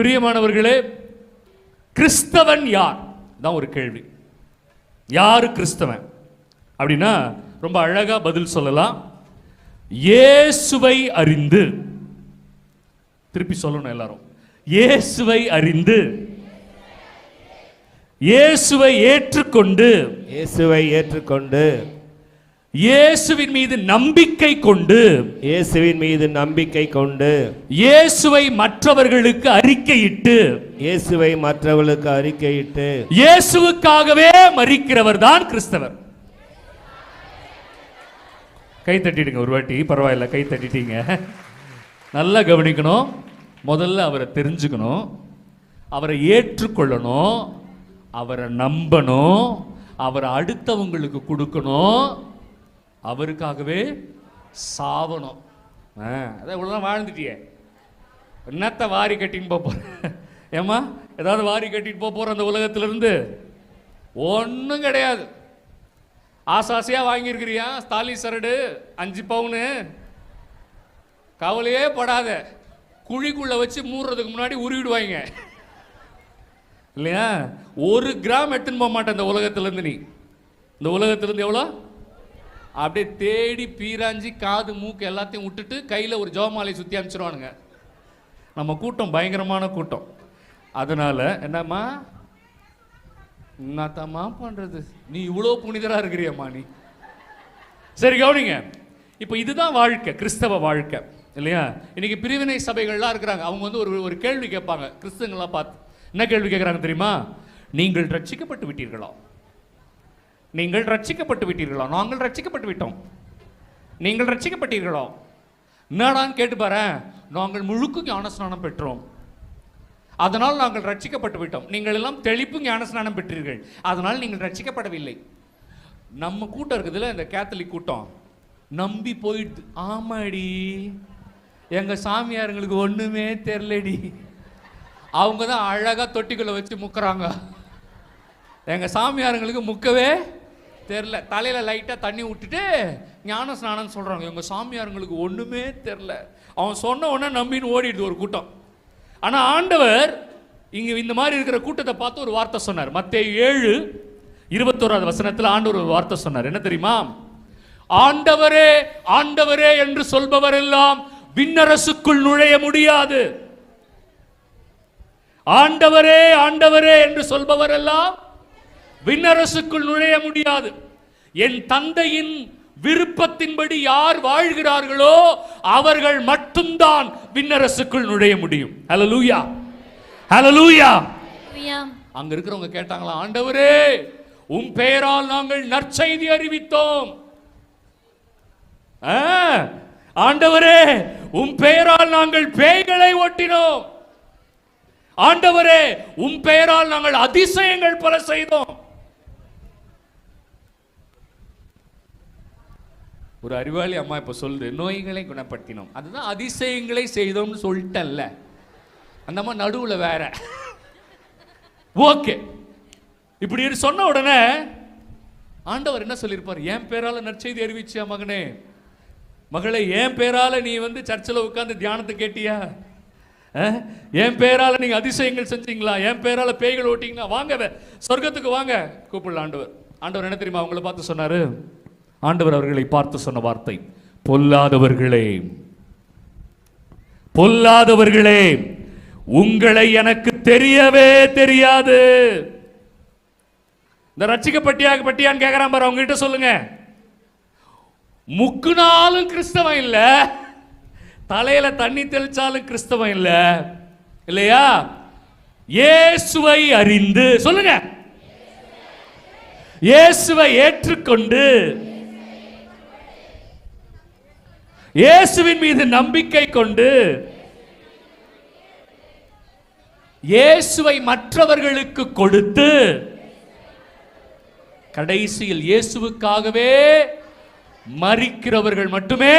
பிரியமானவர்களே கிறிஸ்தவன் யார்? தான் ஒரு கேள்வி. யார் கிறிஸ்தவன்? அப்படின்னா ரொம்ப அழகாக பதில் சொல்லலாம். இயேசுவை அறிந்து திருப்பி சொல்லணும் எல்லாரும். இயேசுவை அறிந்து இயேசுவை ஏற்றுக்கொண்டு இயேசுவை ஏற்றுக்கொண்டு இயேசுவின் மீது நம்பிக்கை கொண்டு இயேசுவின் மீது நம்பிக்கை கொண்டு இயேசுவை மற்றவர்களுக்கு அறிக்கையிட்டு இயேசுவை மற்றவர்களுக்கு அறிக்கையிட்டு இயேசுவுக்காகவே மறிக்கிறவர் தான் கிறிஸ்தவர். கை தட்டிடுங்க ஒரு வாட்டி பரவாயில்ல கை தட்டிட்டீங்க. நல்லா கவனிக்கணும். முதல்ல அவரை தெரிஞ்சுக்கணும். அவரை ஏற்றுக்கொள்ளணும். அவரை நம்பணும். அவரை அடுத்தவங்களுக்கு கொடுக்கணும். அவருக்காகவே சாவணும். ஆ, அதான் இவ்வளோதான் வாழ்ந்துட்டியே. என்னத்தை வாரி கட்டின்னு போக போகிறேன் ஏம்மா ஏதாவது வாரி கட்டிட்டு போக போகிற அந்த உலகத்திலிருந்து? ஒன்றும் கிடையாது. ஆசை ஆசையாக வாங்கியிருக்கிறியா ஸ்தாலி சரடு அஞ்சு பவுனு? கவலையே படாத. குழிக்குள்ளே வச்சு மூடுறதுக்கு முன்னாடி உருவிடுவாங்க இல்லையா? ஒரு கிராம் எடுத்துன்னு போக மாட்டேன் இந்த உலகத்திலேருந்து நீ. இந்த உலகத்திலேருந்து எவ்வளோ? அப்படியே தேடி பீராஞ்சி காது மூக்கு எல்லாத்தையும் விட்டுட்டு கையில் ஒரு ஜோமாலை சுற்றி அனுப்பிச்சிருவானுங்க. நம்ம கூட்டம் பயங்கரமான கூட்டம். அதனால என்னம்மா? என்னத்தம்மா பண்ணுறது நீ இவ்வளோ புனிதராக இருக்கிறியம்மா நீ. சரி கவனிங்க. இப்போ இதுதான் வாழ்க்கை கிறிஸ்தவ வாழ்க்கை இல்லையா? இன்னைக்கு பிரிவினை சபைகள்லாம் இருக்கிறாங்க. அவங்க வந்து ஒரு ஒரு கேள்வி கேட்பாங்க. கிறிஸ்தவங்களாம் பார்த்து என்ன கேள்வி கேட்குறாங்க தெரியுமா? நீங்கள் ரட்சிக்கப்பட்டு விட்டீர்களா? நீங்கள் ரட்சிக்கப்பட்டு விட்டீர்களோ? நாங்கள் ரட்சிக்கப்பட்டு விட்டோம். நீங்கள் ரட்சிக்கப்பட்டீர்களோ? என்னடான்னு கேட்டு பாரு நாங்கள் முழுக்க ஞானஸ்நானம் பெற்றோம். அதனால் நாங்கள் ரட்சிக்கப்பட்டு விட்டோம். நீங்கள் எல்லாம் தெளிப்பு ஞானஸ்நானம் பெற்றீர்கள். அதனால் நீங்கள் ரட்சிக்கப்படவில்லை. நம்ம கூட்டம் இருக்குதுல்ல இந்த கேத்தலிக் கூட்டம். நம்பி போயிடுது. ஆமாடி. எங்கள் சாமியாருங்களுக்கு ஒன்றுமே தெரிலடி அவங்க தான் அழகாக தொட்டிக்குள்ளே வச்சு முக்கிறாங்க. எங்கள் சாமியாருங்களுக்கு முக்கவே தெரில தலையில் லைட்டாக தண்ணி விட்டுட்டு ஞான ஸ்நானம் சொல்கிறாங்க இவங்க சாமியாருங்களுக்கு ஒன்றுமே தெரில அவன் சொன்ன உடனே நம்பின்னு ஓடிடுது ஒரு கூட்டம். ஆனால் ஆண்டவர் இங்கே இந்த மாதிரி இருக்கிற கூட்டத்தை பார்த்து ஒரு வார்த்தை சொன்னார். மற்ற ஏழு இருபத்தோராது வசனத்தில் ஆண்டவர் ஒரு வார்த்தை சொன்னார். என்ன தெரியுமா? ஆண்டவரே ஆண்டவரே என்று சொல்பவரெல்லாம் விண்ணரசுக்குள் நுழைய முடியாது. ஆண்டவரே ஆண்டவரே என்று சொல்பவரெல்லாம் விண்ணரசுக்குள் நுழைய முடியாது. என் தந்தையின் விருப்பத்தின்படி யார் வாழ்கிறார்களோ அவர்கள் மட்டும்தான் விண்ணரசுக்குள் நுழைய முடியும். ஹalleluya Hallelujah. அங்க இருக்கிறவங்க கேட்டாங்களா ஆண்டவரே உம் பெயரால் நாங்கள் நற்செய்தி அறிவித்தோம். ஆ, ஆண்டவரே உம் பெயரால் நாங்கள் பேய்களை ஓட்டினோம். ஆண்டவரே உம் பெயரால் நாங்கள் அதிசயங்கள் பல செய்தோம். ஒரு அறிவாளி அம்மா இப்போ சொல்லுது நோய்களை குணப்படுத்தினோம். அதுதான் அதிசயங்களை செய்தோம்னு சொல்லிட்டல்ல. அந்த அம்மா நடுவில் வேற. ஓகே. இப்படி சொன்ன உடனே ஆண்டவர் என்ன சொல்லியிருப்பார்? என் பேரால் நற்செய்தி அறிவிச்சியா மகனே? மகளே என் பேரால் நீ வந்து சர்ச்சில் உட்கார்ந்து தியானத்தை கேட்டியா? என் பேரால் நீங்க அதிசயங்கள் செஞ்சீங்களா? என் பேரால் பேய்கள் ஓட்டிங்களா? வாங்க வே- சொர்க்கத்துக்கு வாங்க. கூப்பிடல ஆண்டவர். ஆண்டவர் என்ன தெரியுமா அவங்கள பார்த்து சொன்னாரு? ஆண்டவர் அவர்களை பார்த்து சொன்ன வார்த்தை பொல்லாதவர்களே பொல்லாதவர்களே உங்களை எனக்கு தெரியவே தெரியாது. இந்த ரட்சிக்கப்பட்டியா பட்டியான்னு கேட்கறான் பாரு அவங்ககிட்ட சொல்லுங்க. முக்குனாலும் கிறிஸ்தவன் இல்லை தலையில தண்ணி தெளிச்சாலும் கிறிஸ்தவன் இல்லை இல்லையா? இயேசுவை அறிந்து சொல்லுங்க. இயேசுவை ஏற்றுக்கொண்டு இயேசுவின் மீது நம்பிக்கை கொண்டு இயேசுவை மற்றவர்களுக்கு கொடுத்து கடைசியில் இயேசுவுக்காகவே மறிக்கிறவர்கள் மட்டுமே.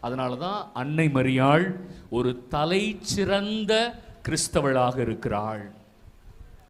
அதனால தான் அன்னை மரியாள் ஒரு தலை சிறந்த கிறிஸ்தவளாக இருக்கிறாள்.